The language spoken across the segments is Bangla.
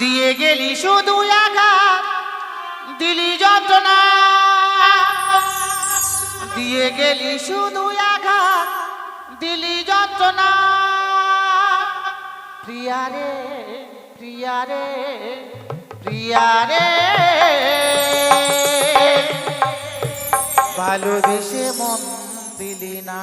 দিয়ে গেলি শুধু একা দিলি যন্ত্রণা। দিয়ে গেলি শুধু একা দিলি যন্ত্রণা। প্রিয়া রে প্রিয়া রে প্রিয়া রে। ভালোবেসে মন দিলি না।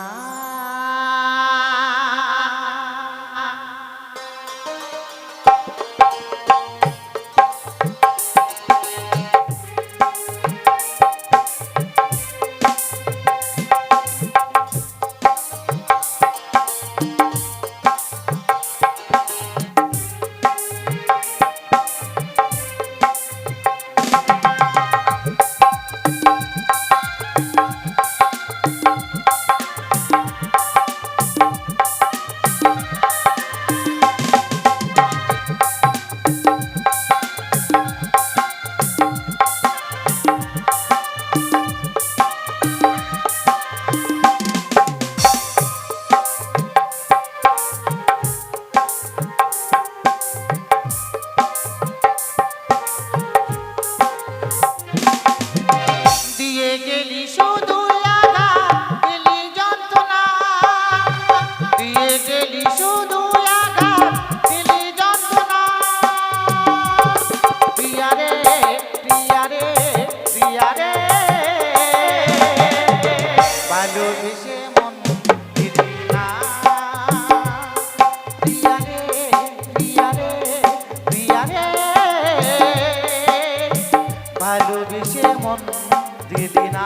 দিয়ে দিনা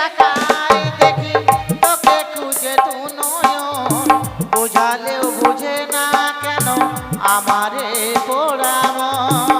তাকায় দেখি তোকে খুঁজে তু নয়ন। বোঝালেও বুঝে না কেন আমারে পোড়ামন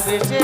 ভালোবেসে